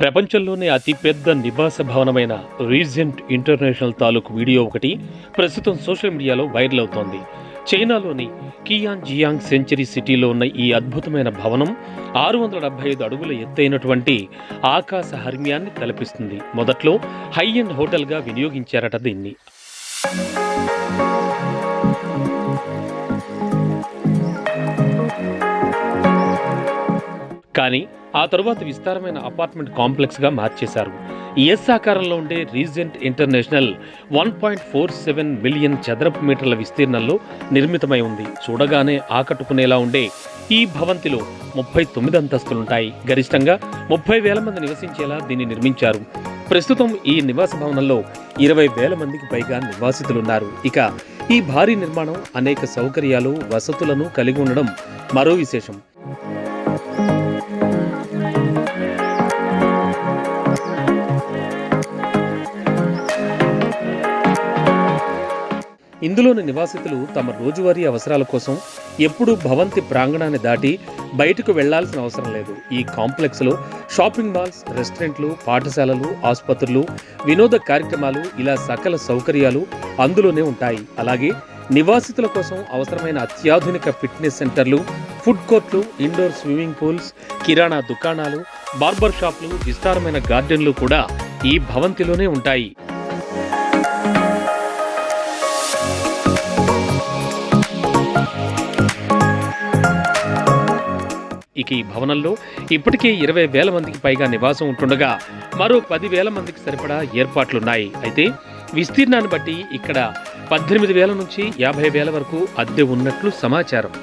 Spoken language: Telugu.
ప్రపంచంలోనే అతిపెద్ద నివాస భవనమైన రీజెంట్ ఇంటర్నేషనల్ తాలూకు వీడియో ఒకటి ప్రస్తుతం సోషల్ మీడియాలో వైరల్ అవుతోంది. చైనాలోని కియాన్ జియాంగ్ సెంచరీ సిటీలో ఉన్న ఈ అద్భుతమైన భవనం ఆరు వందల డెబ్బై ఐదు అడుగుల ఎత్తైనటువంటి ఆకాశ హర్మ్యాన్ని తలపిస్తుంది. మొదట్లో హై ఎండ్ హోటల్గా వినియోగించారట దీన్ని. కానీ ఆ తరువాత విస్తారమైన అపార్ట్మెంట్ కాంప్లెక్స్గా మార్చేశారు. ఎస్ ఆకారంలో ఉండే Regent International one point four seven million చదరపు మీటర్ల విస్తీర్ణంలో నిర్మితమై ఉంది. చూడగానే ఆకట్టుకునేలా ఉండే ఈ భవంతిలో ముప్పై తొమ్మిది అంతస్తులుంటాయి. గరిష్టంగా ముప్పై వేల మంది నివసించేలా దీన్ని నిర్మించారు. ప్రస్తుతం ఈ నివాస భవనంలో ఇరవై వేల మందికి పైగా నివాసితులున్నారు. ఇక ఈ భారీ నిర్మాణం అనేక సౌకర్యాలు వసతులను కలిగి ఉండడం మరో విశేషం. ఇందులోని నివాసితులు తమ రోజువారీ అవసరాల కోసం ఎప్పుడూ భవంతి ప్రాంగణాన్ని దాటి బయటకు వెళ్ళాల్సిన అవసరం లేదు. ఈ కాంప్లెక్స్లో షాపింగ్ మాల్స్ రెస్టారెంట్లు పాఠశాలలు ఆసుపత్రులు వినోద కార్యక్రమాలు ఇలా సకల సౌకర్యాలు అందులోనే ఉంటాయి. అలాగే నివాసితుల కోసం అవసరమైన అత్యాధునిక ఫిట్నెస్ సెంటర్లు ఫుడ్ కోర్ట్లు ఇండోర్ స్విమ్మింగ్ పూల్స్ కిరాణా దుకాణాలు బార్బర్ షాప్లు విస్తారమైన గార్డెన్లు కూడా ఈ భవంతిలోనే ఉంటాయి. ఇక ఈ భవనంలో ఇప్పటికే ఇరవై వేల మందికి పైగా నివాసం ఉంటుండగా మరో పది వేల మందికి సరిపడా ఏర్పాట్లున్నాయి. అయితే విస్తీర్ణాన్ని బట్టి ఇక్కడ పద్దెనిమిది వేల నుంచి యాభై వేల వరకు అద్దె ఉన్నట్లు సమాచారం.